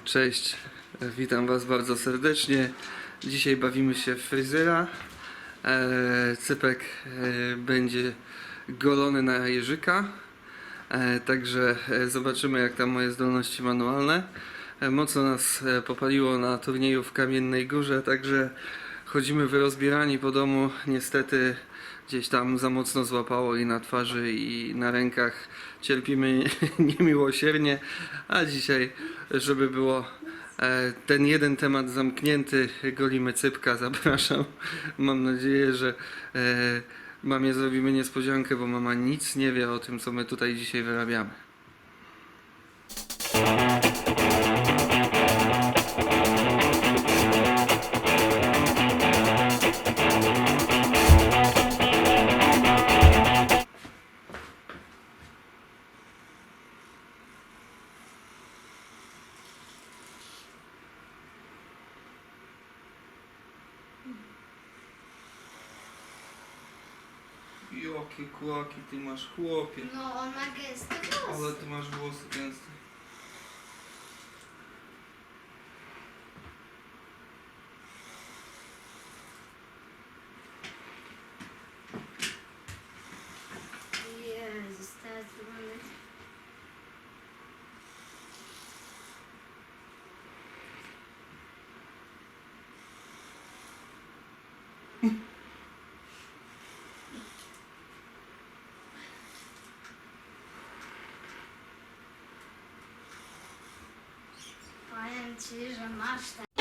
Cześć, witam Was bardzo serdecznie. Dzisiaj bawimy się w fryzjera. E, Cypek e, będzie golony na jeżyka. E, Także zobaczymy jak tam moje zdolności manualne. Mocno nas popaliło na turnieju w Kamiennej Górze, także chodzimy wyrozbierani po domu. Niestety gdzieś tam za mocno złapało i na twarzy i na rękach. Cierpimy niemiłosiernie, a dzisiaj, żeby było e, ten jeden temat zamknięty, golimy cypka, zapraszam. Mam nadzieję, że e, mamie zrobimy niespodziankę, bo mama nic nie wie o tym, co my tutaj dzisiaj wyrabiamy. Jakie kłaki ty masz, chłopie. No, on ma gęsty włos. Ale ty masz włosy gęste. Jezus, teraz to mamy... Powiem ci,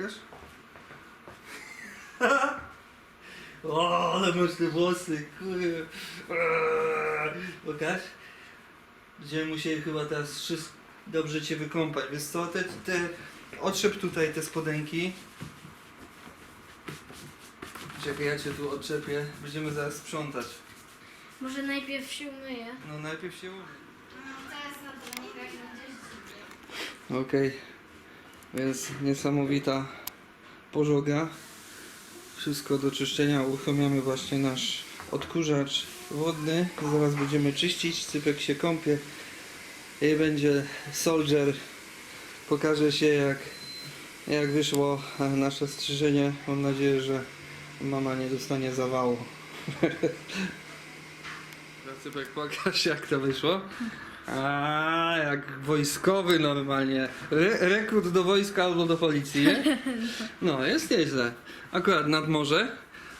pokaż. o, ale masz te włosy, kurde. Eee, Pokaż. Będziemy musieli chyba teraz wszystko dobrze cię wykąpać. Wiesz co, te, te otrzep tutaj te spodenki. Czekaj, ja cię tu odczepię. Będziemy zaraz sprzątać. Może najpierw się umyję. No najpierw się umyj. No to jest na dronnikach na Okej, więc niesamowita pożoga. Wszystko do czyszczenia. Uruchomiamy właśnie nasz odkurzacz wodny. Zaraz będziemy czyścić. Cypek się kąpie i będzie soldier. Pokaże się jak, jak wyszło nasze strzyżenie. Mam nadzieję, że mama nie dostanie zawału. Cypek, pokaż jak to wyszło. A, jak wojskowy normalnie. Re rekrut do wojska albo do policji, nie? No, jest nieźle. Akurat nad morze,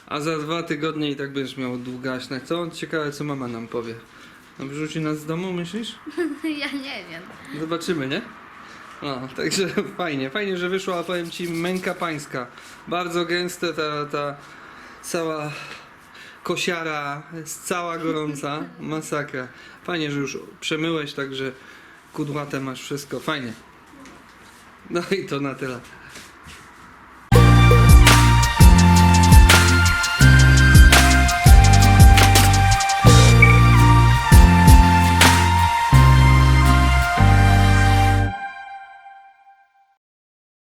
a za dwa tygodnie i tak będziesz miał długaśne. Co? Ciekawe, co mama nam powie. No, wyrzuci nas z domu, myślisz? Ja nie wiem. Zobaczymy, nie? No, także fajnie, fajnie, że wyszła, a powiem Ci, męka pańska. Bardzo gęste ta, ta cała kosiara, jest cała gorąca, masakra. Fajnie, że już przemyłeś, także kudłate masz wszystko, fajnie. No i to na tyle.